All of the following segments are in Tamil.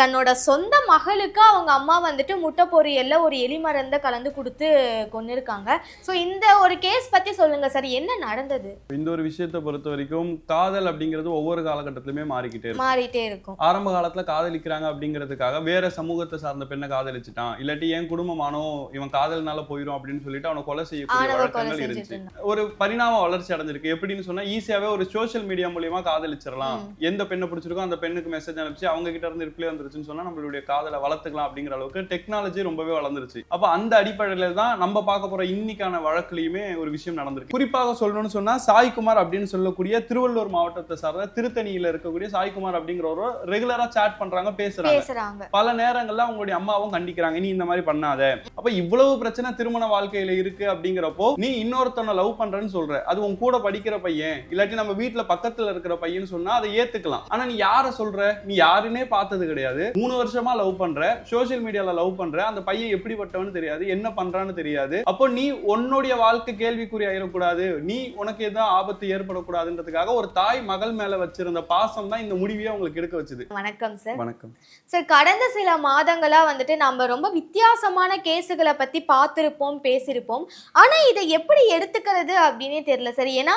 தன்னோட சொந்த மகளுக்கு அவங்க அம்மா வந்துட்டு முட்டை பொரியல்ல ஒரு எலி மருந்தை கலந்து கொடுத்து கொன்னிருக்காங்க ஸோ இந்த ஒரு கேஸ் பத்தி சொல்லுங்க சார். என்ன நடந்தது? இந்த ஒரு விஷயத்தை பொறுத்த வரைக்கும் காதல் அப்படிங்கிறது ஒவ்வொரு காலகட்டத்திலுமே மாறிக்கிட்டே இருக்கும். மாறிட்டே இருக்கும். ஆரம்ப காலத்துல காதலிக்கிறாங்க அப்படிங்கிறதுக்காக வேற சமூகத்தை சார்ந்த பெண்ணை காதலிச்சுட்டான். இல்லாட்டி என் குடும்பமானோ இவன் காதல்னால போயிடும் அப்படின்னு சொல்லிட்டு அவனை கொலை செய்யக்கூடிய வழக்கங்கள் இருந்துச்சு. ஒரு பரிணாம வளர்ச்சி அடைஞ்சிருக்கு. எப்படின்னு சொன்னா ஈஸியாவே ஒரு சோஷியல் மீடியா மூலியமா காதலிச்சிடலாம். எந்த பெண்ணை பிடிச்சிருக்கோ அந்த பெண்ணுக்கு மெசேஜ் அனுப்பிச்சு அவங்க கிட்ட இருந்து ரிப்ளை வந்துருச்சுன்னு சொன்னா நம்மளுடைய காதலை வளர்த்துக்கலாம் அப்படிங்கிற அளவுக்கு டெக்னாலஜி ரொம்பவே வளர்ந்துருச்சு. அப்ப அந்த அடிப்படையில தான் நம்ம பார்க்க போற இன்னைக்கான வழக்குலயுமே ஒரு விஷயம் நடந்திருக்கு. குறிப்பாக சொல்லணும்னு சொன்னா சாய்குமார் அப்படின்னு சொல்லக்கூடிய திருவள்ளூர் மாவட்டத்தை சார்ந்த திருத்தணியில இருக்கக்கூடிய சாய்குமார் அப்படிங்கிறவரோ ரெகுலரா சாட் பண்றாங்க பேசுறாங்க. பல நேரங்கள்ல அவங்களுடைய அம்மாவும் கண்டிக்கிறாங்க நீ இந்த மாதிரி பண்ணாத. அப்ப இவ்வளவு பிரச்சனை திருமண வாழ்க்கையில இருக்கு அப்படிங்கிறப்போ நீ இன்னொருத்தனை லவ் பண்றேன்னு சொல்ற. அது உன் கூட படிக்கிற பையன் இல்லாட்டி நம்ம வீட்ல பக்கத்துல இருக்கிற பையன் சொன்னா அதை ஏத்துக்கலாம். ஆனா நீ யார சொல்ற? நீ யாருன்னே பார்த்தது கிடையாது. மூணு வருஷமா லவ் பண்ற சோஷியல் மீடியால லவ் பண்ற அந்த பையன் எப்படிப்பட்டவன்னு தெரியாது என்ன பண்றான்னு தெரியாது. அப்போ நீ உன்னுடைய வாழ்க்கை கேள்விக்குறி ஆயிடக்கூடாது. நீ உனக்கு எதாவது ஆபத்து ஏற்படக்கூடாதுன்றதுக்காக ஒரு தாய் மகள் மேல வச்சிருந்த பாசம் தான் இந்த முடிவையே உங்களுக்கு எடுக்க வச்சது. வணக்கம் சார் வணக்கம். சார் கடந்த சில மாதங்களா வந்துட்டு நம்ம ரொம்ப வித்தியாசமான கேஸுகளை பத்தி பார்த்திருப்போம் பேசியிருப்போம். ஆனா இதை எப்படி எடுத்துக்கிறது அப்படின்னே தெரியல சார் ஏன்னா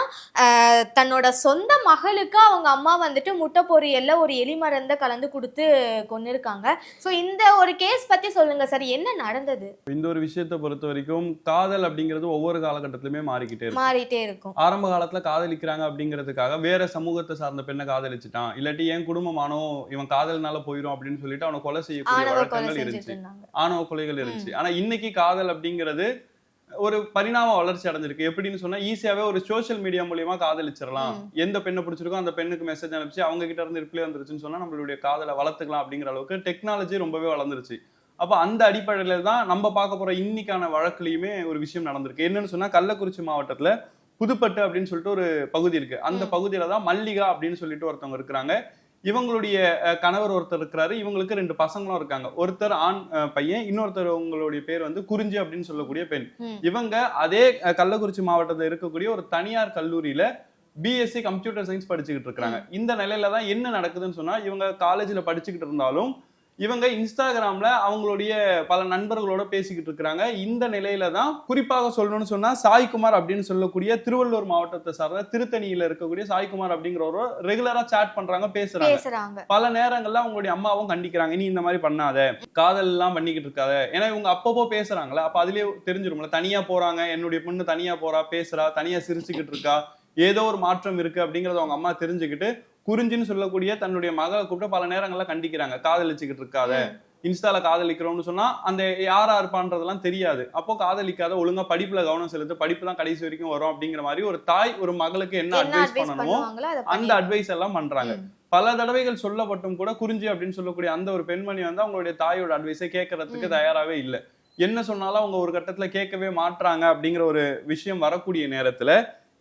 தன்னோட சொந்த மகளுக்கு அவங்க அம்மா வந்துட்டு முட்டை பொரியல்ல ஒரு எலி மருந்தை கலந்து கொடுத்து கொன்னிருக்காங்க ஸோ இந்த ஒரு கேஸ் பத்தி சொல்லுங்க சார். என்ன நடந்தது? இந்த ஒரு விஷயத்தை பொறுத்த வரைக்கும் காதல் அப்படிங்கிறது ஒவ்வொரு காலகட்டத்திலுமே மாறிக்கிட்டே இருக்கும். மாறிட்டே இருக்கும். ஆரம்ப காலத்துல காதலிக்கிறாங்க அப்படிங்கிறதுக்காக வேற சமூகத்தை சார்ந்த பெண்ணை காதலிச்சுட்டான். இல்லாட்டி என் குடும்பமானோ இவன் காதல்னால போயிடும் அப்படின்னு சொல்லிட்டு அவனை கொலை செய்யக்கூடிய வழக்கங்கள் இருந்துச்சு. ஆணவ கொலைகள் இருந்துச்சு. ஆனா இன்னைக்கு காதல் அப்படிங்கிறது ஒரு பரிணாம வளர்ச்சி அடைஞ்சிருக்கு. எப்படின்னு சொன்னா ஈஸியாவே ஒரு சோஷியல் மீடியா மூலியமா காதலிச்சிடலாம். எந்த பெண்ணை பிடிச்சிருக்கோ அந்த பெண்ணுக்கு மெசேஜ் அனுப்பிச்சு அவங்க கிட்ட இருந்து ரிப்ளை வந்துருச்சுன்னு சொன்னா நம்மளுடைய காதலை வளர்த்துக்கலாம் அப்படிங்கிற அளவுக்கு டெக்னாலஜி ரொம்பவே வளர்ந்துருச்சு. அப்ப அந்த அடிப்படையில தான் நம்ம பார்க்க போற இன்னைக்கான வழக்குலயுமே ஒரு விஷயம் நடந்திருக்கு. என்னன்னு சொன்னா கள்ளக்குறிச்சி மாவட்டத்துல புதுப்பட்டு அப்படின்னு சொல்லிட்டு ஒரு பகுதி இருக்கு. அந்த பகுதியில தான் மல்லிகா அப்படின்னு சொல்லிட்டு ஒருத்தவங்க இருக்கிறாங்க. இவங்களுடைய கணவர் ஒருத்தர் இருக்கிறாரு இவங்களுக்கு ரெண்டு பசங்களும் இருக்காங்க. ஒருத்தர் ஆண் பையன் இன்னொருத்தர் உங்களுடைய பேர் வந்து குறிஞ்சி அப்படின்னு சொல்லக்கூடிய பெண். இவங்க அதே கள்ளக்குறிச்சி மாவட்டத்தில் இருக்கக்கூடிய ஒரு தனியார் கல்லூரியில பிஎஸ்சி கம்ப்யூட்டர் சயின்ஸ் படிச்சுக்கிட்டு இருக்காங்க இந்த நிலையில தான் என்ன நடக்குதுன்னு சொன்னா இவங்க காலேஜ்ல படிச்சுக்கிட்டு இருந்தாலும் இவங்க இன்ஸ்டாகிராம்ல அவங்களுடைய பல நண்பர்களோட பேசிக்கிட்டு இருக்கிறாங்க. இந்த நிலையில தான் குறிப்பாக சொல்லணும்னு சொன்னா சாய்குமார் அப்படின்னு சொல்லக்கூடிய திருவள்ளூர் மாவட்டத்தை சார்ந்த திருத்தணியில இருக்கக்கூடிய சாய்குமார் அப்படிங்கிறவரோ ரெகுலரா சாட் பண்றாங்க பேசுறாங்க. பல நேரங்கள்ல அவங்களுடைய அம்மாவும் கண்டிக்கிறாங்க நீ இந்த மாதிரி பண்ணாத. காதல் எல்லாம் பண்ணிக்கிட்டு இருக்காத. ஏன்னா இவங்க அப்பப்போ பேசுறாங்களா அப்ப அதுலயே தெரிஞ்சிரும்ல தனியா போறாங்க என்னுடைய பொண்ணு தனியா போறா பேசுறா தனியா சிரிச்சுக்கிட்டு இருக்கா ஏதோ ஒரு மாற்றம் இருக்கு அப்படிங்கறத அவங்க அம்மா தெரிஞ்சுக்கிட்டு குறிஞ்சின்னு சொல்லக்கூடிய தன்னுடைய மகளை கூப்பிட்டு பல நேரங்கள்ல கண்டிக்கிறாங்க. காதலிச்சுக்கிட்டு இருக்காத. இன்ஸ்டால காதலிக்கிறோம்னு சொன்னா அந்த யாரா இருப்பான்றதெல்லாம் தெரியாது. அப்போ காதலிக்காத ஒழுங்கா படிப்புல கவனம் செலுத்து படிப்பு தான் கடைசி வரைக்கும் வரும் அப்படிங்கிற மாதிரி ஒரு தாய் ஒரு மகளுக்கு என்ன அட்வைஸ் பண்ணணுமோ அந்த அட்வைஸ் எல்லாம் பண்றாங்க. பல தடவைகள் சொல்லப்பட்டும் கூட குறிஞ்சி அப்படின்னு சொல்லக்கூடிய அந்த ஒரு பெண்மணி வந்து அவங்களுடைய தாயோட அட்வைஸை கேட்கறதுக்கு ம். தயாராவே இல்லை. என்ன சொன்னாலும் அவங்க ஒரு கட்டத்துல கேட்கவே மாட்றாங்க அப்படிங்கிற ஒரு விஷயம் வரக்கூடிய நேரத்துல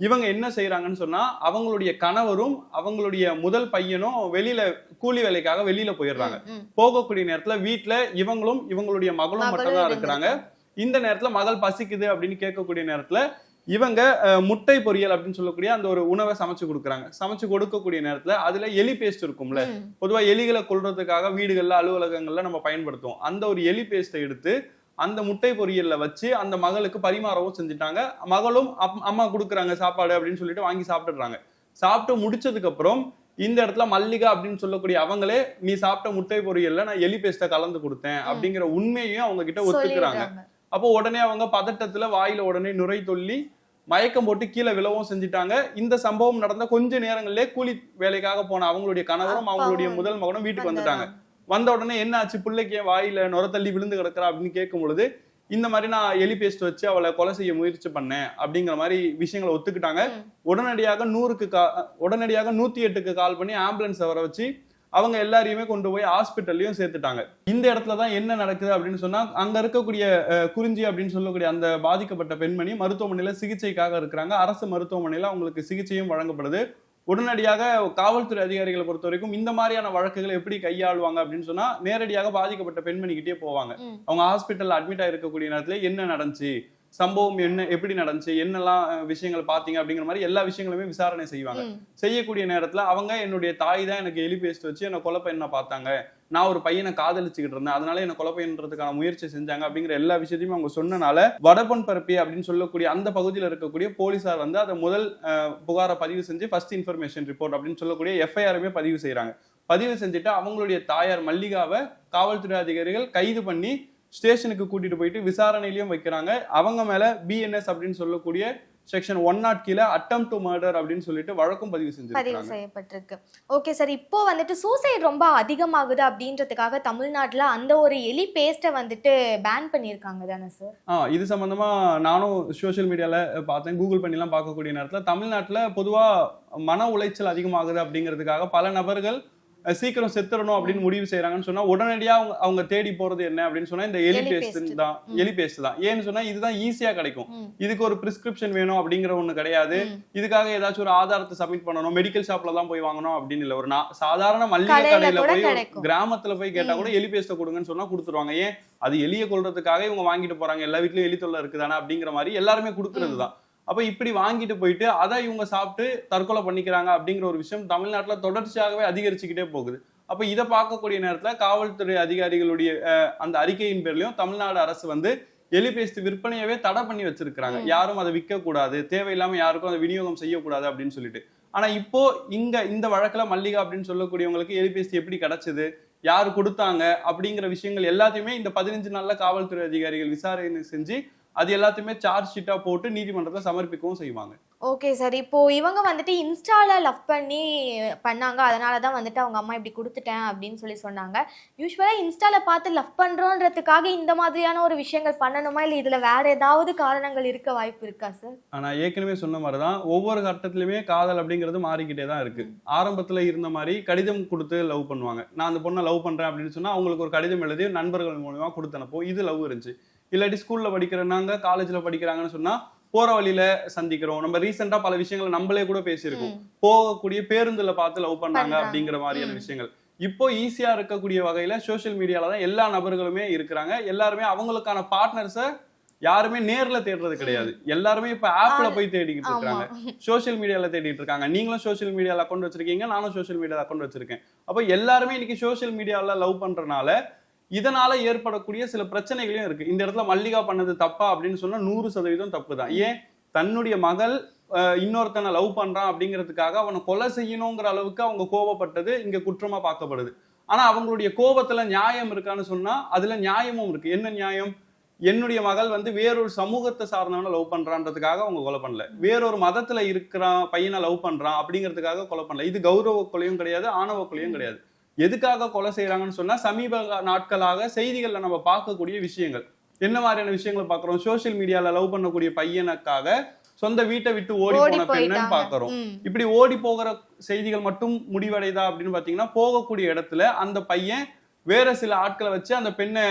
இவங்க என்ன செய்யறாங்கன்னு சொன்னா அவங்களுடைய கணவரும் அவங்களுடைய முதல் பையனும் வெளியில கூலி வேலைக்காக வெளியில போயிடுறாங்க. போகக்கூடிய நேரத்துல வீட்ல இவங்களும் இவங்களுடைய மகளும் மகளும் மட்டும் தான் இருக்கிறாங்க. இந்த நேரத்துல மகள் பசிக்குது அப்படின்னு கேட்கக்கூடிய நேரத்துல இவங்க முட்டை பொரியல் அப்படின்னு சொல்லக்கூடிய அந்த ஒரு உணவை சமைச்சு கொடுக்குறாங்க சமைச்சு கொடுக்கக்கூடிய நேரத்துல அதுல எலி பேஸ்ட் இருக்கும்ல. பொதுவா எலிகளை கொல்றதுக்காக வீடுகள்ல அலுவலகங்கள்ல நம்ம பயன்படுத்துவோம் அந்த ஒரு எலி பேஸ்ட்டை எடுத்து அந்த முட்டை பொரியல்ல வச்சு அந்த மகளுக்கு பரிமாறவும் செஞ்சுட்டாங்க. மகளும் அம்மா கொடுக்குறாங்க சாப்பாடு அப்படின்னு சொல்லிட்டு வாங்கி சாப்பிட்டுடுறாங்க. சாப்பிட்டு முடிச்சதுக்கு அப்புறம் இந்த இடத்துல மல்லிகா அப்படின்னு சொல்லக்கூடிய அவங்களே நீ சாப்பிட்ட முட்டை பொரியல்ல நான் எலி பேஸ்ட்டை கலந்து கொடுத்தேன் அப்படிங்கிற உண்மையையும் அவங்க கிட்ட ஒத்துக்கிறாங்க. அப்போ உடனே அவங்க பதட்டத்துல வாயில உடனே நுரை தொல்லி மயக்கம் போட்டு கீழே விழவும் செஞ்சுட்டாங்க. இந்த சம்பவம் நடந்த கொஞ்ச நேரங்களிலே கூலி வேலைக்காக போன அவங்களுடைய கணவரும் அவங்களுடைய முதல் மகனும் வீட்டுக்கு வந்துட்டாங்க. வந்த உடனே என்ன ஆச்சு பிள்ளைக்கு வாயில நுர தள்ளி விழுந்து கிடக்குறா அப்படின்னு கேட்கும் பொழுது இந்த மாதிரி நான் எலி பேஸ்ட் வச்சு அவளை கொலை செய்ய முயற்சி பண்ணேன் அப்படிங்கிற மாதிரி விஷயங்களை ஒத்துக்கிட்டாங்க. உடனடியாக நூறுக்கு கா உடனடியாக நூத்தி எட்டுக்கு கால் பண்ணி ஆம்புலன்ஸை வர வச்சு அவங்க எல்லாரையுமே கொண்டு போய் ஹாஸ்பிட்டல்லையும் சேர்த்துட்டாங்க. இந்த இடத்துல தான் என்ன நடக்குது அப்படின்னு சொன்னா அங்க இருக்கக்கூடிய குறிஞ்சி அப்படின்னு சொல்லக்கூடிய அந்த பாதிக்கப்பட்ட பெண்மணி மருத்துவமனையில சிகிச்சைக்காக இருக்கிறாங்க. அரசு மருத்துவமனையில அவங்களுக்கு சிகிச்சையும் வழங்கப்படுது. உடனடியாக காவல்துறை அதிகாரிகளை பொறுத்த வரைக்கும் இந்த மாதிரியான வழக்குகளை எப்படி கையாளுவாங்க அப்படின்னு சொன்னா நேரடியாக பாதிக்கப்பட்ட பெண்மணிக்கிட்டே போவாங்க. அவங்க ஹாஸ்பிட்டல்ல அட்மிட் ஆயிருக்கக்கூடிய நேரத்துல என்ன நடந்துச்சு சம்பவம் என்ன எப்படி நடந்துச்சு என்னெல்லாம் விஷயங்கள் பாத்தீங்க அப்படிங்கிற மாதிரி எல்லா விஷயங்களுமே விசாரணை செய்வாங்க. செய்யக்கூடிய நேரத்துல அவங்க என்னுடைய தாய் தான் எனக்கு எலி பேஸ்ட் வச்சு என்ன கொலை பையனை பார்த்தாங்க. நான் ஒரு பையனை காதலிச்சுக்கிட்டு இருந்தேன். அதனால என்ன கொலை பையன்றதுக்கான முயற்சி செஞ்சாங்க அப்படிங்கிற எல்லா விஷயத்தையும் அவங்க சொன்னனால வடபன் பரப்பி அப்படின்னு சொல்லக்கூடிய அந்த பகுதியில் இருக்கக்கூடிய போலீசார் வந்து அதை முதல் புகாரை பதிவு செஞ்சு ஃபர்ஸ்ட் இன்ஃபர்மேஷன் ரிப்போர்ட் அப்படின்னு சொல்லக்கூடிய எஃப்ஐஆருமே பதிவு செய்றாங்க. பதிவு செஞ்சுட்டு அவங்களுடைய தாயார் மல்லிகாவை காவல்துறை அதிகாரிகள் கைது பண்ணி ஸ்டேஷனுக்கு கூட்டிட்டு போயிட்டு விசாரணையிலயும் வைக்கிறாங்க. அவங்க மேல பிஎன்எஸ் அப்படின்னு சொல்லக்கூடிய செக்ஷன் ஒன் நாட் கீழே அட்டம் டு மர்டர் அப்படின்னு சொல்லிட்டு வழக்கும் பதிவு பதிவு செஞ்சிருக்காங்க செய்யப்பட்டிருக்கு. ஓகே சார் இப்போ வந்துட்டு சூசைட் ரொம்ப அதிகமாகுது அப்படின்றதுக்காக தமிழ்நாட்டுல அந்த ஒரு எலி பேஸ்ட்டை வந்துட்டு பேன் பண்ணியிருக்காங்க தானே சார் ஆ இது சம்பந்தமா நானும் சோஷியல் மீடியால பார்த்தேன். கூகுள் பண்ணிலாம் பார்க்கக்கூடிய நேரத்துல தமிழ்நாட்டுல பொதுவா மன உளைச்சல் அதிகமாகுது அப்படிங்கிறதுக்காக பல நபர்கள் சீக்கிரம் செத்துறணும் அப்படின்னு முடிவு செய்யறாங்கன்னு சொன்னா உடனடியா அவங்க அவங்க தேடி போறது என்ன அப்படின்னு சொன்னா இந்த எலி எலி பேஸ்ட் paste. தான் ம். எலி பேஸ்ட் தான் ஏன்னு சொன்னா இதுதான் ஈஸியா கிடைக்கும். இதுக்கு ஒரு பிரிஸ்கிரிப்ஷன் வேணும் அப்படிங்கிற ஒண்ணு கிடையாது. இதுக்காக ஏதாச்சும் ஒரு ஆதாரத்தை சப்மிட் பண்ணணும் மெடிக்கல் ஷாப்ல தான் போய் வாங்கணும் அப்படின்னு இல்ல ஒரு சாதாரண மல்லிகை கடையில கடையில கூட போய். கிராமத்துல போய் கேட்டா. கூட எலி பேஸ்ட கொடுங்கன்னு சொன்னா கொடுத்துருவாங்க ஏன் அது எலிய கொல்றதுக்காக இவங்க வாங்கிட்டு போறாங்க எல்லா வீட்லயும் எலி தொல்லை இருக்குதானே அப்படிங்கிற மாதிரி எல்லாருமே கொடுக்கறது தான் அப்ப இப்படி வாங்கிட்டு போயிட்டு அதை இவங்க சாப்பிட்டு தற்கொலை பண்ணிக்கிறாங்க அப்படிங்கிற ஒரு விஷயம் தமிழ்நாட்டுல தொடர்ச்சியாகவே அதிகரிச்சுக்கிட்டே போகுது. அப்ப இதை பார்க்கக்கூடிய நேரத்துல காவல்துறை அதிகாரிகளுடைய அந்த அறிக்கையின் பேர்லயும் தமிழ்நாடு அரசு வந்து எலி பேஸ்ட் விற்பனையவே தடை பண்ணி வச்சிருக்காங்க ம். யாரும் அதை விற்க கூடாது தேவையில்லாம யாருக்கும் அதை விநியோகம் செய்யக்கூடாது அப்படின்னு சொல்லிட்டு. ஆனா இப்போ இங்க இந்த வழக்குல மல்லிகா அப்படின்னு சொல்லக்கூடியவங்களுக்கு எலி பேஸ்ட் எப்படி கிடைச்சது யாரு கொடுத்தாங்க அப்படிங்கிற விஷயங்கள் எல்லாத்தையுமே இந்த பதினஞ்சு நாள்ல காவல்துறை அதிகாரிகள் விசாரணை செஞ்சு அது எல்லாத்தையுமே சார்ஜ் ஷீட்டா போட்டு நீதிமன்றத்துல சமர்ப்பிக்கவும் செய்வாங்க. ஓகே சார் இப்போ இவங்க வந்துட்டு இன்ஸ்டால லவ் பண்ணி பண்ணாங்க. அதனால தான் வந்துட்டு அவங்க அம்மா இப்படி கொடுத்துட்டேன் அப்படின்னு சொல்லி சொன்னாங்க. யூஸ்வலா இன்ஸ்டால பார்த்து லவ் பண்றோன்றதுக்காக இந்த மாதிரியான ஒரு விஷயங்கள் பண்ணணுமா? இல்லை இதுல வேற ஏதாவது காரணங்கள் இருக்க வாய்ப்பு இருக்கா சார் ஆனா ஏற்கனவே சொன்ன மாதிரிதான் ஒவ்வொரு கட்டத்திலுமே காதல் அப்படிங்கிறது மாறிக்கிட்டே தான் இருக்கு. ஆரம்பத்துல இருந்த மாதிரி கடிதம் கொடுத்து லவ் பண்ணுவாங்க. நான் அந்த பொண்ணை லவ் பண்றேன் அப்படின்னு சொன்னா அவங்களுக்கு ஒரு கடிதம் எழுதி நண்பர்கள் மூலமா கொடுத்து அனுப்போம் இது லவ் இருந்துச்சு. இல்லாட்டி ஸ்கூல்ல படிக்கிறனாங்க காலேஜ்ல படிக்கிறாங்கன்னு சொன்னா போற வழியில சந்திக்கிறோம். நம்ம ரீசெண்டா பல விஷயங்களை நம்மளே கூட பேசியிருக்கோம். போகக்கூடிய பேருந்துல பார்த்து லவ் பண்ணாங்க பண்றாங்க. அப்படிங்கிற மாதிரியான. விஷயங்கள். இப்போ ஈஸியா இருக்கக்கூடிய வகையில சோஷியல் மீடியால தான் எல்லா நபர்களுமே இருக்கிறாங்க. எல்லாருமே அவங்களுக்கான பார்ட்னர்ஸை யாருமே நேர்ல தேடுறது கிடையாது. எல்லாருமே இப்ப ஆப்ல போய் தேடிக்கிட்டு இருக்காங்க. சோஷியல் மீடியால தேடிட்டு இருக்காங்க. நீங்களும் சோஷியல் மீடியால அக்கௌண்ட் வச்சிருக்கீங்க நானும் சோஷியல் மீடியால அக்கௌண்ட் வச்சிருக்கேன். அப்போ எல்லாருமே இன்னைக்கு சோஷியல் மீடியால லவ் பண்றனால இதனால ஏற்படக்கூடிய சில பிரச்சனைகளையும் இருக்கு. இந்த இடத்துல மல்லிகா பண்ணது தப்பா அப்படின்னு சொன்னா நூறு சதவீதம் தப்பு தான் ஏன்? தன்னுடைய மகள் இன்னொருத்தனை லவ் பண்றான் அப்படிங்கிறதுக்காக அவனை கொலை செய்யணுங்கிற அளவுக்கு அவங்க கோவப்பட்டது இங்க குற்றமா பார்க்கப்படுது. ஆனா அவங்களுடைய கோபத்துல நியாயம் இருக்கான்னு சொன்னா அதுல நியாயமும் இருக்கு. என்ன நியாயம்? என்னுடைய மகள் வந்து வேறொரு சமூகத்தை சார்ந்தவனை லவ் பண்றான்றதுக்காக அவங்க கொலை பண்ணல. வேறொரு மதத்துல இருக்கிறான் பையனை லவ் பண்றான் அப்படிங்கிறதுக்காக கொலை பண்ணல. இது கௌரவ கொலையும் கிடையாது ஆணவ கொலையும் கிடையாது. எதுக்காக கொலை செய்யறாங்கன்னு சொன்னா சமீப நாட்களாக செய்திகள்ல நம்ம பார்க்கக்கூடிய விஷயங்கள். என்ன மாதிரியான விஷயங்களை பார்க்கறோம்? சோஷியல் மீடியால லவ் பண்ணக்கூடிய பையனுக்காக சொந்த வீட்டை விட்டு ஓடி போன பெண்ணன்னு போயிட்டாங்க. பார்க்கறோம். ம். இப்படி ஓடி போகிற செய்திகள் மட்டும் முடிவடைதா அப்படின்னு பாத்தீங்கன்னா போகக்கூடிய இடத்துல அந்த பையன் வேற சில ஆட்களை வச்சு அந்த பெண்ணை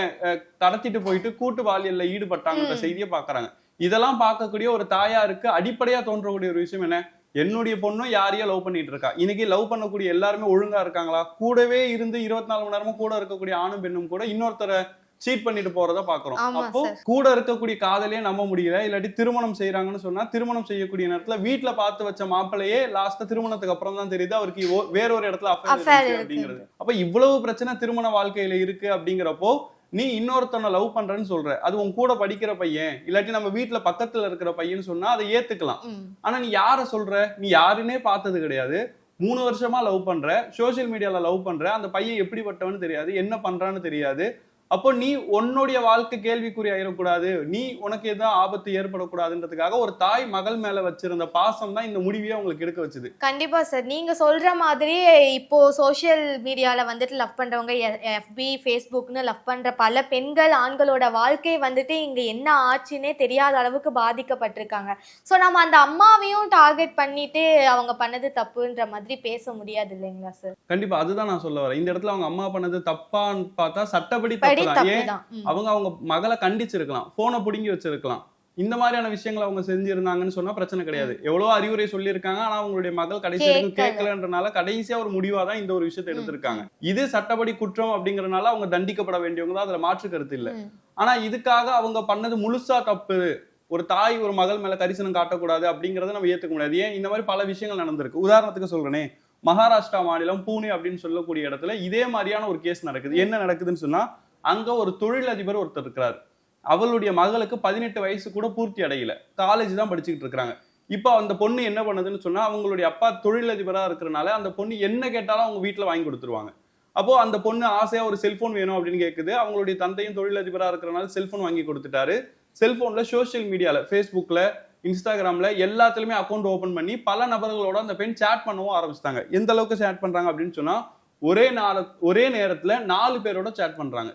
கடத்திட்டு போயிட்டு கூட்டு பாலியல்ல ஈடுபட்டாங்கன்ற ம். செய்தியை பாக்குறாங்க இதெல்லாம் பார்க்கக்கூடிய ஒரு தாயாருக்கு அடிப்படையா தோன்றக்கூடிய ஒரு விஷயம் என்ன? என்னுடைய பொண்ணும் யாரையோ லவ் பண்ணிட்டு இருக்கா? இன்னைக்கு லவ் பண்ணக்கூடிய எல்லாருமே ஒழுங்கா இருக்காங்களா? கூடவே இருந்து இருபத்தி நாலு மணி நேரமும் கூட இருக்கக்கூடிய ஆணும் பெண்ணும் கூட இன்னொருத்தரை சீட் பண்ணிட்டு போறத பாக்குறோம் அப்போ. கூட இருக்கக்கூடிய காதலையே நம்ப முடியல. இல்லாட்டி திருமணம் செய்யறாங்கன்னு சொன்னா திருமணம் செய்யக்கூடிய நேரத்துல வீட்ல பார்த்து வச்ச மாப்பிள்ளையே லாஸ்டா திருமணத்துக்கு அப்புறம் தான் தெரியுது. அவருக்கு வேற ஒரு இடத்துல. அப்படிங்கிறது. அப்ப இவ்வளவு பிரச்சனை திருமண வாழ்க்கையில இருக்கு அப்படிங்கிறப்போ நீ இன்னொருத்தனை லவ் பண்றேன்னு சொல்ற. அது உன் கூட படிக்கிற பையன் இல்லாட்டி நம்ம வீட்ல பக்கத்துல இருக்கிற பையன் சொன்னா அதை ஏத்துக்கலாம். ஆனா நீ யார சொல்ற? நீ யாருன்னே பார்த்தது கிடையாது. மூணு வருஷமா லவ் பண்ற சோஷியல் மீடியால லவ் பண்ற அந்த பையன் எப்படிப்பட்டவன்னு தெரியாது என்ன பண்றான்னு தெரியாது. அப்போ நீ உன்னுடைய வாழ்க்கை கேள்விக்குறி ஆயிடக்கூடாது. நீ உனக்கு எதுவும் ஆபத்து ஏற்படக்கூடாதுன்றதுக்காக ஒரு தாய் மகள் மேல வச்சிருந்த பாசம் தான் இந்த முடிவையே உங்களுக்கு எடுக்க வச்சது. கண்டிப்பா சார். நீங்க சொல்ற மாதிரி இப்போ சோஷியல் மீடியால வந்துட்டு லவ் பண்றவங்க எஃபி ஃபேஸ்புக்னு லவ் பண்ற பல பெண்கள் ஆண்களோட வாழ்க்கை வந்துட்டு இங்க என்ன ஆச்சுன்னே தெரியாத அளவுக்கு பாதிக்கப்பட்டிருக்காங்க. ஸோ நம்ம அந்த அம்மாவையும் டார்கெட் பண்ணிட்டு அவங்க பண்ணது தப்புன்ற மாதிரி பேச முடியாது இல்லைங்களா சார்? கண்டிப்பா அதுதான் நான் சொல்ல வரேன். இந்த இடத்துல அவங்க அம்மா பண்ணது தப்பான்னு பார்த்தா சட்டப்படி ஏன்? அவங்க அவங்க மகளை கண்டிச்சிருக்கலாம். போனை புடுங்கி வச்சிருக்கலாம். இந்த மாதிரியான விஷயங்களை அவங்க செஞ்சிருந்தாங்கன்னு சொன்னா பிரச்சனை கிடையாது. எவ்வளவு அறிவுரை சொல்லியிருக்காங்க. ஆனா அவங்களுடைய மகள் கடைசி வரைக்கும். கேட்கலன்றனால கடைசியா ஒரு முடிவா தான் இந்த ஒரு விஷயத்தை. எடுத்திருக்காங்க. இது சட்டப்படி குற்றம் அப்படிங்கறதுனால அவங்க தண்டிக்கப்பட வேண்டியவங்க தான் அதுல மாற்று கருத்து இல்ல. ஆனா இதுக்காக அவங்க பண்ணது முழுசா தப்பு. ஒரு தாய் ஒரு மகள் மேல கரிசனம் காட்டக்கூடாது அப்படிங்கறத நம்ம ஏத்துக்க முடியாது. ஏன்? இந்த மாதிரி பல விஷயங்கள் நடந்திருக்கு. உதாரணத்துக்கு சொல்றேனே. மகாராஷ்டிரா மாநிலம் பூனே அப்படின்னு சொல்லக்கூடிய இடத்துல இதே மாதிரியான ஒரு கேஸ் நடக்குது. என்ன நடக்குதுன்னு சொன்னா அங்க ஒரு தொழிலதிபர் ஒருத்தர் இருக்கிறார். அவளுடைய மகளுக்கு பதினெட்டு வயசு கூட பூர்த்தி அடையல. காலேஜ் தான் படிச்சுக்கிட்டு இருக்காங்க இப்போ அந்த பொண்ணு என்ன பண்ணுதுன்னு சொன்னா அவங்களுடைய அப்பா தொழிலதிபராக இருக்கிறனால அந்த பொண்ணு என்ன கேட்டாலும் அவங்க வீட்டில் வாங்கி கொடுத்துருவாங்க. அப்போ அந்த பொண்ணு ஆசையா ஒரு செல்போன் வேணும் அப்படின்னு கேட்குது அவங்களுடைய தந்தையும் தொழிலதிபராக இருக்கிறனால செல்போன் வாங்கி கொடுத்துட்டாரு. செல்போன்ல சோஷியல் மீடியால ஃபேஸ்புக்ல இன்ஸ்டாகிராம்ல எல்லாத்துலயுமே அக்கௌண்ட் ஓபன் பண்ணி பல நபர்களோட அந்த பெண் சேட் பண்ணவும் ஆரம்பிச்சிட்டாங்க. எந்த அளவுக்கு சேட் பண்றாங்க அப்படின்னு சொன்னா ஒரே நாள ஒரே நேரத்துல நாலு பேரோட சேட் பண்றாங்க.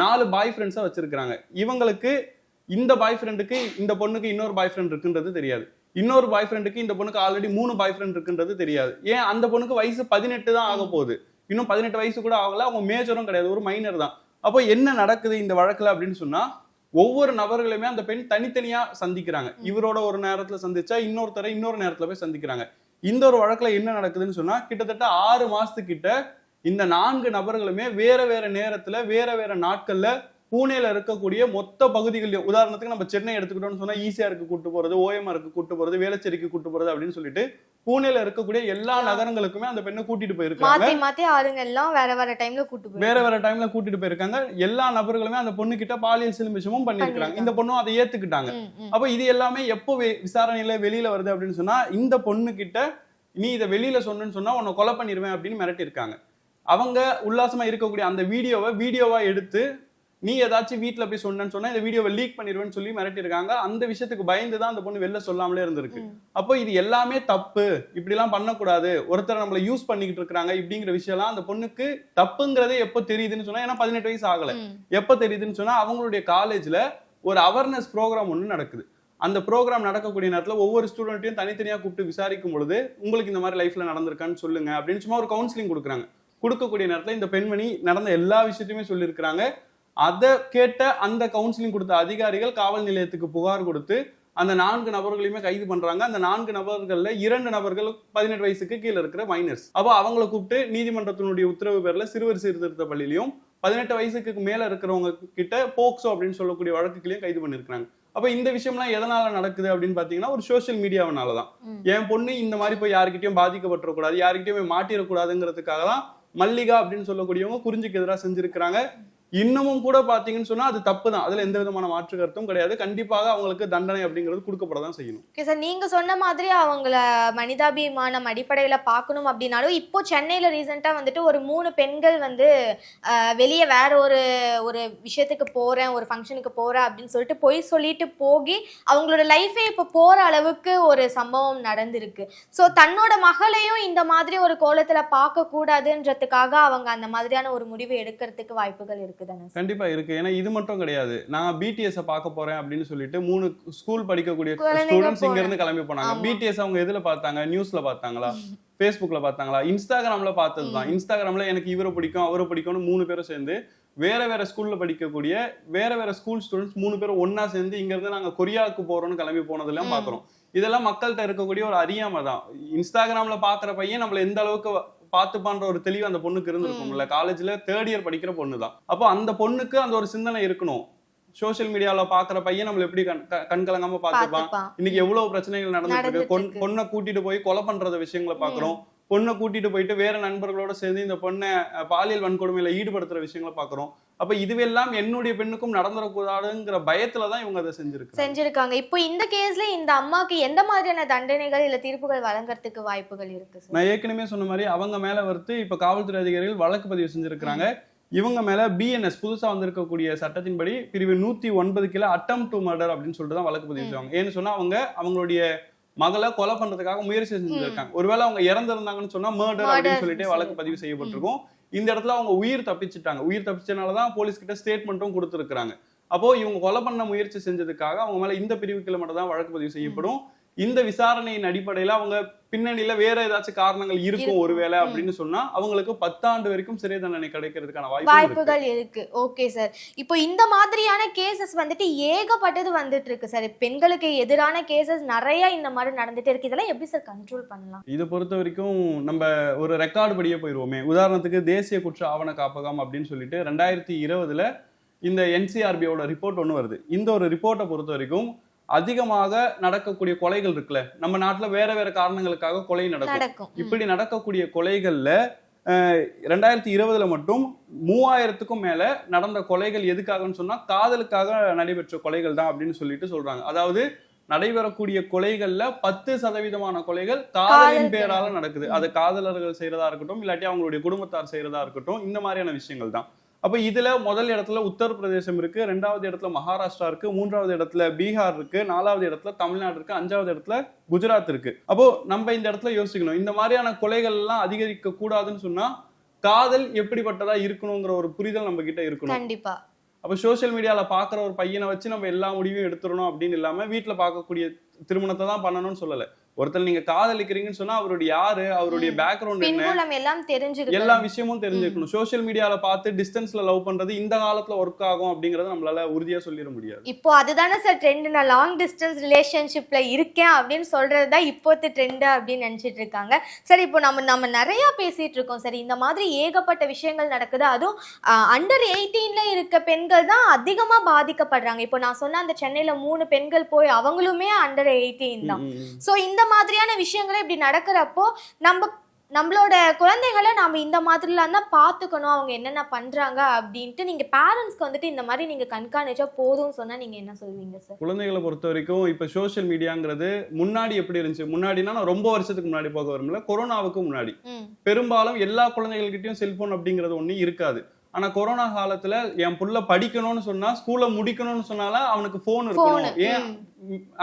நாலு பாய் ஃப்ரெண்ட்ஸாக வச்சுருக்கிறாங்க. இவங்களுக்கு இந்த பாய் ஃப்ரெண்டுக்கு இந்த பொண்ணுக்கு இன்னொரு பாய் ஃப்ரெண்ட் இருக்குன்றது தெரியாது. இன்னொரு பாய் ஃப்ரெண்டுக்கு இந்த பொண்ணுக்கு ஆல்ரெடி மூணு பாய் ஃப்ரெண்ட் இருக்குன்றது தெரியாது. ஏன்? அந்த பொண்ணுக்கு வயசு பதினெட்டு தான் ஆக போகுது. இன்னும் பதினெட்டு வயசு கூட ஆகல. அவங்க மேஜரும் கிடையாது. ஒரு மைனர் தான். அப்போ என்ன நடக்குது இந்த வழக்கில் அப்படின்னு சொன்னா ஒவ்வொரு நபர்களுமே அந்த பெண் தனித்தனியா சந்திக்கிறாங்க. இவரோட ஒரு நேரத்துல சந்திச்சா இன்னொருத்தரை இன்னொரு நேரத்துல போய் சந்திக்கிறாங்க. இந்த ஒரு வழக்குல என்ன நடக்குதுன்னு சொன்னா கிட்டத்தட்ட ஆறு மாசத்துக்கிட்ட இந்த நான்கு நபர்களுமே வேற வேற நேரத்துல வேற வேற நாட்கள்ல பூனேல இருக்கக்கூடிய மொத்த பகுதிகளிலும் உதாரணத்துக்கு நம்ம சென்னை எடுத்துக்கிட்டோம்னு சொன்னா ஈசிஆருக்கு கூட்டு போறது ஓஎம்ஆருக்கு கூட்டு போறது வேளச்சேரிக்கு கூட்டு போறது அப்படின்னு சொல்லிட்டு பூனேல இருக்கக்கூடிய எல்லா நகரங்களுக்குமே அந்த பெண்ணை கூட்டிட்டு போயிருக்காங்க. மாத்தி மாத்தி ஆளுங்க எல்லாம் வேற வேற டைம்ல கூட்டு வேற வேற டைம்ல கூட்டிட்டு போயிருக்காங்க. எல்லா நபர்களுமே அந்த பொண்ணு கிட்ட பாலியல் சிலுமிஷமும் பண்ணிருக்காங்க இந்த பொண்ணும் அதை ஏத்துக்கிட்டாங்க. அப்ப இது எல்லாமே எப்போ விசாரணையில வெளியில வருது அப்படின்னு சொன்னா இந்த பொண்ணு கிட்ட நீ இதை வெளியில சொன்னேன்னு சொன்னா உன்னை கொலை பண்ணிருவேன் அப்படின்னு மிரட்டியிருக்காங்க. அவங்க உல்லாசமா இருக்கக்கூடிய அந்த வீடியோவை வீடியோவா எடுத்து நீ ஏதாச்சும் வீட்ல போய் சொன்னேன்னு சொன்னா இந்த வீடியோவை லீக் பண்ணிடுவேன்னு சொல்லி மிரட்டியிருக்காங்க. அந்த விஷயத்துக்கு பயந்து தான் அந்த பொண்ணு வெளில சொல்லாமலே இருந்திருக்கு. அப்போ இது எல்லாமே தப்பு. இப்படி எல்லாம் பண்ணக்கூடாது. ஒருத்தர் நம்மள யூஸ் பண்ணிக்கிட்டு இருக்காங்க இப்படிங்கிற விஷயம்லாம் அந்த பொண்ணுக்கு தப்புங்கிறதே எப்போ தெரியுதுன்னு சொன்னா ஏன்னா பதினெட்டு வயசு ஆகல. எப்போ தெரியுதுன்னு சொன்னா அவங்களுடைய காலேஜ்ல ஒரு அவேர்னஸ் ப்ரோக்ராம் ஒன்று நடக்குது. அந்த ப்ரோக்ராம் நடக்கக்கூடிய நேரத்துல ஒவ்வொரு ஸ்டூடெண்ட்டையும் தனித்தனியா கூப்பிட்டு விசாரிக்கும் பொழுது உங்களுக்கு இந்த மாதிரி லைஃப்ல நடந்திருக்கான்னு சொல்லுங்க. அப்படின்னு சும்மா ஒரு கவுன்சிலிங் கொடுக்குறாங்க. கொடுக்கக்கூடிய நேரத்துல இந்த பெண்மணி நடந்த எல்லா விஷயத்தையுமே சொல்லியிருக்கிறாங்க. அதை கேட்ட அந்த கவுன்சிலிங் கொடுத்த அதிகாரிகள் காவல் நிலையத்துக்கு புகார் கொடுத்து அந்த நான்கு நபர்களையுமே கைது பண்றாங்க. அந்த நான்கு நபர்கள்ல இரண்டு நபர்கள் பதினெட்டு வயசுக்கு கீழே இருக்கிற மைனர்ஸ் அப்போ அவங்கள கூப்பிட்டு நீதிமன்றத்தினுடைய உத்தரவு பேர்ல சிறுவர் சீர்திருத்த பள்ளியிலையும் பதினெட்டு வயசுக்கு மேல இருக்கிறவங்க கிட்ட போக்சோ அப்படின்னு சொல்லக்கூடிய வழக்குகளையும் கைது பண்ணிருக்காங்க அப்ப இந்த விஷயம்லாம் எதனால நடக்குது அப்படின்னு பாத்தீங்கன்னா ஒரு சோஷியல் மீடியாவனால தான் ம். என் பொண்ணு இந்த மாதிரி போய் யாருக்கிட்டயும் பாதிக்கப்பட்டுறக்கூடாது யாருக்கிட்டயும் போய் மாட்டிடக்கூடாதுங்கிறதுக்காக தான் மல்லிகா அப்படின்னு சொல்லக்கூடியவங்க குறிஞ்சிக்கு எதிராக செஞ்சிருக்கிறாங்க. இன்னமும் கூட பாத்தீங்கன்னு சொன்னா அது தப்பு தான் அதுல எந்த விதமான மாற்று கருத்தும் கிடையாது. கண்டிப்பாக அவங்களுக்கு தண்டனை அப்படிங்கிறது கொடுக்கப்பட தான் செய்யணும். Okay sir. நீங்க சொன்ன மாதிரி அவங்கள மனிதாபிமானம் அடிப்படையில பார்க்கணும் அப்படின்னாலும் இப்போ சென்னையில ரீசெண்டா வந்துட்டு ஒரு மூணு பெண்கள் வந்து வெளியே வேற ஒரு ஒரு விஷயத்துக்கு போறேன் ஒரு ஃபங்க்ஷனுக்கு போறேன் அப்படின்னு சொல்லிட்டு பொய் சொல்லிட்டு போகி அவங்களோட லைஃபே இப்போ போற அளவுக்கு ஒரு சம்பவம் நடந்திருக்கு. ஸோ தன்னோட மகளையும் இந்த மாதிரி ஒரு கோலத்துல பார்க்க கூடாதுன்றதுக்காக அவங்க அந்த மாதிரியான ஒரு முடிவு எடுக்கிறதுக்கு வாய்ப்புகள் இருக்குதானே கண்டிப்பா இருக்கு. ஏன்னா இது மட்டும் கிடையாது. நான் பிடிஎஸ் பார்க்க போறேன் அப்படின்னு சொல்லிட்டு மூணு ஸ்கூல் படிக்கக்கூடிய ஸ்டூடெண்ட்ஸ் இங்க. இருந்து கிளம்பி போனாங்க. பிடிஎஸ் அவங்க எதுல பார்த்தாங்க? நியூஸ்ல பார்த்தாங்களா? ஃபேஸ்புக்ல பார்த்தாங்களா? இன்ஸ்டாகிராம்ல பார்த்ததுதான். இன்ஸ்டாகிராம்ல எனக்கு இவரை பிடிக்கும் அவரை பிடிக்கும்னு மூணு பேரும் சேர்ந்து வேற வேற ஸ்கூல்ல படிக்கக்கூடிய வேற வேற ஸ்கூல் ஸ்டூடெண்ட்ஸ் மூணு பேரும் ஒண்ணா சேர்ந்து இங்க இருந்து நாங்க கொரியாவுக்கு போறோம்னு கிளம்பி போனதெல்லாம். பாக்குறோம் இதெல்லாம் மக்கள்கிட்ட இருக்கக்கூடிய ஒரு அறியாமை தான். இன்ஸ்டாகிராம்ல பாக்குற பையன் நம்மள எந்த அளவுக்கு பார்த்துப்பான்ற ஒரு தெளிவு அந்த பொண்ணுக்கு இருந்திருக்கும்ல காலேஜ்ல தேர்ட் இயர் படிக்கிற பொண்ணு தான் அப்போ அந்த பொண்ணுக்கு அந்த ஒரு சிந்தனை இருக்கணும். சோஷியல் மீடியால பாக்குற பையன் நம்மள எப்படி கண் கலங்காம பார்த்துப்பான் இன்னைக்கு எவ்வளவு பிரச்சனைகள் நடந்துட்டு இருக்கு. பொண்ணை கூட்டிட்டு போய் கொலை பண்றத விஷயங்களை பாக்குறோம். பொண்ணை கூட்டிட்டு போயிட்டு வேற நண்பர்களோட சேர்ந்து இந்த பொண்ணை பாலியல் வன்கொடுமையில ஈடுபடுத்துற விஷயங்களை பாக்குறோம். அப்ப இதுவெல்லாம் என்னுடைய பெண்ணுக்கும் நடந்துடக்கூடாதுங்கிற பயத்துல தான் இவங்க அதை செஞ்சிருக்காங்க செஞ்சிருக்காங்க. இப்போ இந்த கேஸ்ல இந்த அம்மாக்கு எந்த மாதிரியான தண்டனைகள் இல்ல தீர்ப்புகள் வழங்கறதுக்கு வாய்ப்புகள் இருக்கு நான் ஏற்கனவே சொன்ன மாதிரி அவங்க மேல வருத்து இப்ப காவல்துறை அதிகாரிகள் வழக்கு பதிவு செஞ்சிருக்காங்க இவங்க மேல பிஎன்எஸ் புதுசா வந்திருக்கக்கூடிய சட்டத்தின்படி பிரிவு நூத்தி ஒன்பது கிலோ அட்டம் டு மர்டர் அப்படின்னு சொல்லிட்டு தான் வழக்கு பதிவு செய்வாங்க. ஏன்னு சொன்னா அவங்க அவங்களுடைய மகளை கொலை பண்றதுக்காக முயற்சி செஞ்சிருக்காங்க. ஒருவேளை அவங்க இறந்திருந்தாங்கன்னு சொன்னா மர்டர் அப்படின்னு சொல்லிட்டு சொல்லி. வழக்கு பதிவு செய்யப்பட்டிருக்கும். இந்த இடத்துல அவங்க உயிர் தப்பிச்சிட்டாங்க. உயிர் தப்பிச்சனால தான் போலீஸ் கிட்ட ஸ்டேட்மெண்ட்டும் கொடுத்துருக்காங்க அப்போ இவங்க கொலை பண்ண முயற்சி செஞ்சதுக்காக அவங்க மேல இந்த பிரிவுக்குள்ள மட்டும் தான் வழக்கு பதிவு செய்யப்படும். இந்த விசாரணையின் அடிப்படையில அவங்க பின்னணியில வேற ஏதாச்சும் காரணங்கள் இருக்கும். ஒருவேளை. அப்படின்னு சொன்னா அவங்களுக்கு பத்தாண்டு வரைக்கும் சிறை தண்டனை கிடைக்கிறதுக்கான வாய்ப்புகள் இருக்கு. ஓகே சார் இப்போ இந்த மாதிரியான கேசஸ் வந்துட்டு ஏகப்பட்டது வந்துட்டு இருக்கு சார் பெண்களுக்கு எதிரான கேசஸ் நிறைய இந்த மாதிரி நடந்துட்டு இருக்கு. இதெல்லாம் எப்படி சார் கண்ட்ரோல் பண்ணலாம்? இதை பொறுத்த வரைக்கும் நம்ம ஒரு ரெக்கார்டு படியே போயிருவோமே. உதாரணத்துக்கு தேசிய குற்ற ஆவண காப்பகம் அப்படின்னு சொல்லிட்டு ரெண்டாயிரத்தி இருபதுல இந்த என்சிஆர்பியோட ரிப்போர்ட் ஒன்று வருது. இந்த ஒரு ரிப்போர்ட்டை பொறுத்த வரைக்கும் அதிகமாக நடக்கக்கூடிய கொலைகள் இருக்குல்ல. நம்ம நாட்டுல வேற வேற காரணங்களுக்காக கொலை நடக்கும். இப்படி நடக்கக்கூடிய கொலைகள்ல ரெண்டாயிரத்தி இருபதுல மட்டும் மூவாயிரத்துக்கும் மேல நடந்த கொலைகள் எதுக்காகன்னு சொன்னா காதலுக்காக நடைபெற்ற கொலைகள் தான் அப்படின்னு சொல்லிட்டு சொல்றாங்க. அதாவது நடைபெறக்கூடிய கொலைகள்ல பத்து சதவீதமான கொலைகள் காதலின் காதல் பேரால பேரால. நடக்குது. அது காதலர்கள் செய்யறதா இருக்கட்டும் இல்லாட்டி அவங்களுடைய குடும்பத்தார் செய்யறதா இருக்கட்டும் இந்த மாதிரியான விஷயங்கள் தான். அப்ப இதுல முதல் இடத்துல உத்தரப்பிரதேசம் இருக்கு ரெண்டாவது இடத்துல மகாராஷ்டிரா இருக்கு மூன்றாவது இடத்துல பீகார் இருக்கு நாலாவது இடத்துல தமிழ்நாடு இருக்கு அஞ்சாவது இடத்துல குஜராத் இருக்கு. அப்போ நம்ம இந்த இடத்துல யோசிக்கணும். இந்த மாதிரியான கொலைகள் எல்லாம் அதிகரிக்க கூடாதுன்னு சொன்னா காதல் எப்படிப்பட்டதா இருக்கணுங்கிற ஒரு புரிதல் நம்ம கிட்ட இருக்கணும். கண்டிப்பா. அப்ப சோஷியல் மீடியால பாக்குற ஒரு பையனை வச்சு நம்ம எல்லா முடிவையும் எடுத்துடணும் அப்படின்னு இல்லாம வீட்டுல பார்க்கக்கூடிய திருமணத்தை தான் பண்ணணும்னு சொல்லல. ஒருத்தர் நீங்க காதலிக்கிறீங்கன்னு சொன்னா அவருடைய யாரு? அவருடைய பேக்ரவுண்ட் என்ன? எல்லாம் தெரிஞ்சுக்கணும் எல்லா விஷயமும் தெரிஞ்சுக்கணும். சோஷியல் மீடியால பார்த்து டிஸ்டன்ஸ்ல லவ் பண்றது இந்த காலத்துல ஒர்க் ஆகும் அப்படிங்கறத நம்மளால உறுதியா சொல்லிட முடியாது. இப்போ அதுதானே சார் ட்ரெண்ட் நான் லாங் டிஸ்டன்ஸ் ரிலேஷன்ஷிப்ல இருக்கேன் அப்படின்னு சொல்றது தான் இப்போத்து ட்ரெண்ட் அப்படின்னு நினைச்சிட்டு இருக்காங்க. சரி இப்போ நம்ம நம்ம நிறைய பேசிட்டு இருக்கோம் சரி இந்த மாதிரி ஏகப்பட்ட விஷயங்கள் நடக்குது. அதுவும் அண்டர் எயிட்டீன்ல இருக்க பெண்கள் தான் அதிகமா பாதிக்கப்படுறாங்க. இப்போ நான் சொன்ன அந்த சென்னையில மூணு பெண்கள் போய் அவங்களுமே அண்டர் எயிட்டீன் தான். ஸோ இந்த மாதிரியான விஷயங்கள் இப்படி நடக்கிறப்போ நம்ம நம்மளோட குழந்தைகளை நாம இந்த மாதிரிலாம் தான் பார்த்துக்கணும். அவங்க என்னென்ன பண்றாங்க அப்படின்ட்டு நீங்க பேரண்ட்ஸ்க்கு வந்துட்டு இந்த மாதிரி நீங்க கண்காணிச்சா போதும்னு சொன்னா நீங்க என்ன சொல்வீங்க சார் குழந்தைகளை பொறுத்த வரைக்கும் இப்ப சோஷியல் மீடியாங்கிறது முன்னாடி எப்படி இருந்துச்சு? முன்னாடினா நான் ரொம்ப வருஷத்துக்கு முன்னாடி போக வரும்ல. கொரோனாவுக்கு முன்னாடி. பெரும்பாலும் எல்லா குழந்தைகள்கிட்டயும் செல்போன் அப்படிங்கிறது ஒண்ணு இருக்காது. ஆனா கொரோனா காலத்துல என் புள்ள படிக்கணும்னு சொன்னா ஸ்கூல்ல முடிக்கணும்னு சொன்னாலும் அவனுக்கு போன் போனு இருக்கணும் ஏன்?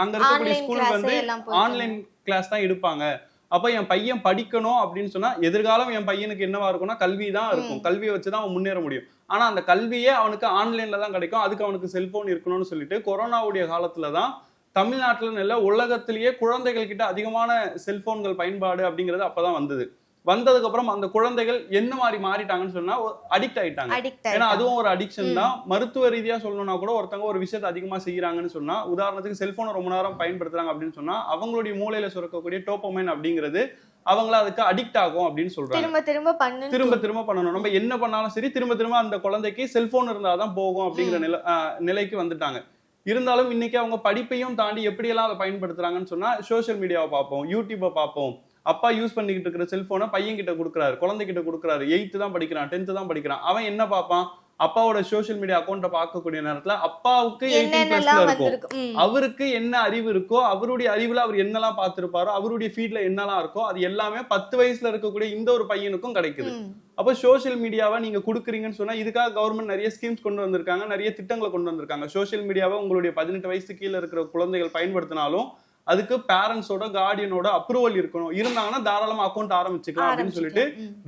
அங்க இருக்கக்கூடிய ஸ்கூல் வந்து ஆன்லைன் கிளாஸ் தான் எடுப்பாங்க. அப்ப என் பையன் படிக்கணும் அப்படின்னு சொன்னா எதிர்காலம் என் பையனுக்கு என்னவா இருக்கும்னா கல்வி தான் இருக்கும். கல்வியை வச்சுதான் அவன் முன்னேற முடியும். ஆனா அந்த கல்வியே அவனுக்கு ஆன்லைன்ல தான் கிடைக்கும். அதுக்கு அவனுக்கு செல்போன் இருக்கணும்னு சொல்லிட்டு கொரோனாவுடைய காலத்துல தான் தமிழ்நாட்டுல இல்ல உலகத்திலேயே குழந்தைகள் கிட்ட அதிகமான செல்போன்கள் பயன்பாடு அப்படிங்கிறது அப்பதான் வந்தது. வந்ததுக்கு அப்புறம் அந்த குழந்தைகள் என்ன மாதிரி மாறிட்டாங்கன்னு சொன்னா அடிக்ட் ஆயிட்டாங்க. ஏன்னா அதுவும் ஒரு அடிக்ஷன் தான். மருத்துவ ரீதியா சொல்லணும்னா கூட ஒருத்தவங்க ஒரு விஷயத்தை அதிகமா செய்யறாங்கன்னு சொன்னா உதாரணத்துக்கு செல்போனை ரொம்ப நேரம் பயன்படுத்துறாங்க அப்படின்னு சொன்னா அவங்களுடைய மூளையில சுரக்கக்கூடிய டோப்பமைன் அப்படிங்கிறது அவங்கள அதுக்கு அடிக்ட் ஆகும் அப்படின்னு சொல்றாங்க. திரும்ப திரும்ப பண்ணு திரும்ப திரும்ப பண்ணணும். நம்ம என்ன பண்ணாலும் சரி திரும்ப திரும்ப அந்த குழந்தைக்கு செல்போன் இருந்தாதான் போகும் அப்படிங்கிற நிலை நிலைக்கு வந்துட்டாங்க. இருந்தாலும் இன்னைக்கு அவங்க படிப்பையும் தாண்டி எப்படியெல்லாம் அதை பயன்படுத்துறாங்கன்னு சொன்னா சோஷியல் மீடியாவை பார்ப்போம் யூடியூப்பை பார்ப்போம். அப்பா யூஸ் பண்ணிக்கிட்டு இருக்கிற செல்போனை பையன் கிட்ட கொடுக்குறாரு குழந்தை கிட்ட கொடுக்குறாரு. எயித்து தான் படிக்கிறான் டென்த்து தான் படிக்கிறான். அவன் என்ன பார்ப்பான்? அப்பாவோட சோஷியல் மீடியா அக்கௌண்ட்டை பார்க்கக்கூடிய நேரத்துல அப்பாவுக்கு எயிட்டீன் பிளஸ்ல இருக்கும். அவருக்கு என்ன அறிவு இருக்கோ அவருடைய அறிவுல அவர் என்னெல்லாம் பார்த்திருப்பாரோ அவருடைய ஃபீட்ல என்னெல்லாம் இருக்கோ அது எல்லாமே பத்து வயசுல இருக்கக்கூடிய இந்த ஒரு பையனுக்கும் கிடைக்குது. அப்போ சோஷியல் மீடியாவை நீங்க கொடுக்குறீங்கன்னு சொன்னா இதுக்காக கவர்மெண்ட் நிறைய ஸ்கீம்ஸ் கொண்டு வந்திருக்காங்க நிறைய திட்டங்களை கொண்டு வந்திருக்காங்க. சோஷியல் மீடியாவை உங்களுடைய பதினெட்டு வயசு கீழே இருக்கிற குழந்தைகள் பயன்படுத்தினாலும் அதுக்கு பேரண்ட்ஸோட கார்டியனோட அப்ரூவல் இருக்கணும். இருந்தாங்கன்னா தாராளமா அக்கௌண்ட் ஆரம்பிச்சுக்கலாம் அப்படின்னு சொல்லிட்டு.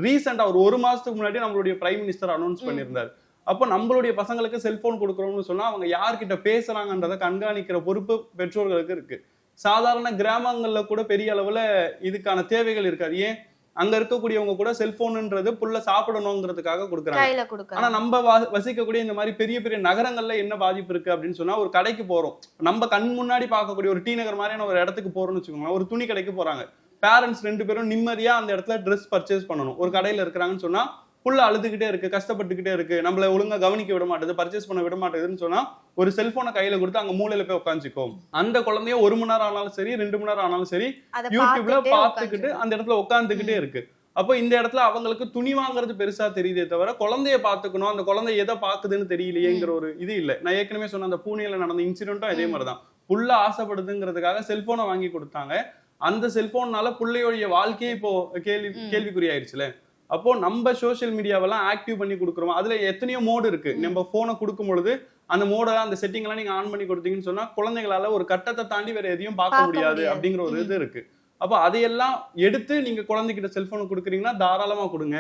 ரீசெண்டா ஒரு ஒரு மாசத்துக்கு முன்னாடி நம்மளுடைய பிரைம் மினிஸ்டர் அனௌன்ஸ் பண்ணியிருந்தாரு. அப்போ நம்மளுடைய பசங்களுக்கு செல்போன் கொடுக்குறோம்னு சொன்னா அவங்க யார்கிட்ட பேசுறாங்கன்றதை கண்காணிக்கிற பொறுப்பு பெற்றோர்களுக்கு இருக்கு. சாதாரண கிராமங்கள்ல கூட பெரிய அளவுல இதுக்கான தேவைகள் இருக்காது. ஏன்? அங்க இருக்கக்கூடியவங்க கூட செல்போன்ன்றது புள்ள சாப்பிடணுங்கிறதுக்காக கொடுக்குறாங்க. ஆனா நம்ம வசிக்கக்கூடிய இந்த மாதிரி பெரிய பெரிய நகரங்கள்ல என்ன பாதிப்பு இருக்கு அப்படின்னு சொன்னா ஒரு கடைக்கு போறோம். நம்ம கண் முன்னாடி பார்க்கக்கூடிய ஒரு டி நகர் மாதிரியான ஒரு இடத்துக்கு போறோம்னு வச்சுக்கோங்க ஒரு துணி கடைக்கு போறாங்க. பேரண்ட்ஸ் ரெண்டு பேரும் நிம்மதியா அந்த இடத்துல ட்ரெஸ் பர்ச்சேஸ் பண்ணணும். ஒரு கடையில இருக்கிறாங்கன்னு சொன்னா புள்ள அழுதுகிட்டே இருக்கு கஷ்டப்பட்டுக்கிட்டே இருக்கு. நம்மள ஒழுங்கா கவனிக்க விட மாட்டேது பர்ச்சேஸ் பண்ண விட மாட்டேதுன்னு சொன்னா ஒரு செல்போனை கையில கொடுத்து அங்க மூலையில போய் உட்காந்துக்கோ அந்த குழந்தைய ஒரு மணி நேரம் ஆனாலும் சரி ரெண்டு மணி நேரம் ஆனாலும் சரி அத யூடியூப்ல பார்த்துக்கிட்டு அந்த இடத்துல உட்காந்துக்கிட்டே இருக்கு. அப்போ இந்த இடத்துல அவங்களுக்கு துணி வாங்குறது பெருசா தெரியுதே தவிர குழந்தைய பாத்துக்கணும் அந்த குழந்தை எதை பாக்குதுன்னு தெரியலையேங்கிற ஒரு இது இல்ல. நான் ஏற்கனவே சொன்ன அந்த பூனேல நடந்த இன்சிடென்ட்டும் இதே மாதிரிதான். புள்ள ஆசைப்படுதுங்கிறதுக்காக செல்போனை வாங்கி கொடுத்தாங்க. அந்த செல்போன்னால புள்ளையோடைய வாழ்க்கையே இப்போ கேள்வி கேள்விக்குறியாயிருச்சுல. அப்போ நம்ம சோஷியல் மீடியாவெல்லாம் ஆக்டிவ் பண்ணி கொடுக்குறோம்? அதுல எத்தனையோ மோடு இருக்கு. நம்ம போனை கொடுக்கும் பொழுது அந்த மோட அந்த செட்டிங் எல்லாம் நீங்க ஆன் பண்ணி கொடுத்தீங்கன்னு சொன்னா குழந்தைகளால ஒரு கட்டத்தை தாண்டி வேற எதையும் பார்க்க முடியாது. அப்படிங்கிற ஒரு இது இருக்கு. அப்போ அதையெல்லாம் எடுத்து நீங்க குழந்தைகிட்ட செல்போன் கொடுக்குறீங்கன்னா தாராளமா கொடுங்க.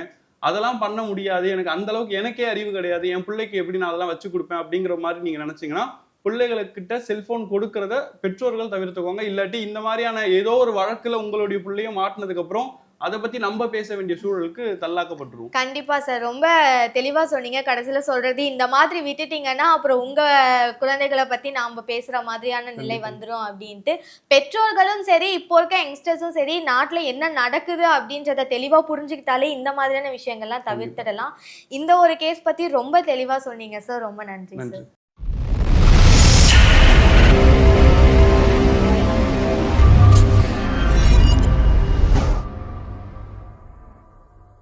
அதெல்லாம் பண்ண முடியாது. எனக்கு அந்த அளவுக்கு எனக்கே அறிவு கிடையாது. என் பிள்ளைக்கு எப்படி நான் அதெல்லாம் வச்சு கொடுப்பேன் அப்படிங்கிற மாதிரி நீங்க நினைச்சீங்கன்னா பிள்ளைகளுக்கிட்ட செல்போன் கொடுக்கறத பெற்றோர்கள் தவிர்த்துக்கோங்க. இல்லாட்டி இந்த மாதிரியான ஏதோ ஒரு வழக்குல உங்களுடைய பிள்ளைய மாட்டினதுக்கு அப்புறம் அதை பத்தி நம்ம பேச வேண்டிய சூழலுக்கு தள்ளாக்கப்பட்டுருவோம் கண்டிப்பா சார். ரொம்ப தெளிவா சொன்னீங்க. கடைசியில சொல்றது இந்த மாதிரி விட்டுட்டீங்கன்னா அப்புறம் உங்க குழந்தைகளை பத்தி நாம பேசுற மாதிரியான நிலை. வந்துரும் அப்படின்ட்டு. பெற்றோர்களும் சரி இப்போ இருக்க யங்ஸ்டர்ஸும் சரி நாட்டுல என்ன நடக்குது அப்படின்றத தெளிவா புரிஞ்சுக்கிட்டாலே இந்த மாதிரியான விஷயங்கள்லாம் தவிர்த்திடலாம். இந்த ஒரு கேஸ் பத்தி ரொம்ப தெளிவா சொன்னீங்க சார். ரொம்ப நன்றி. சார்.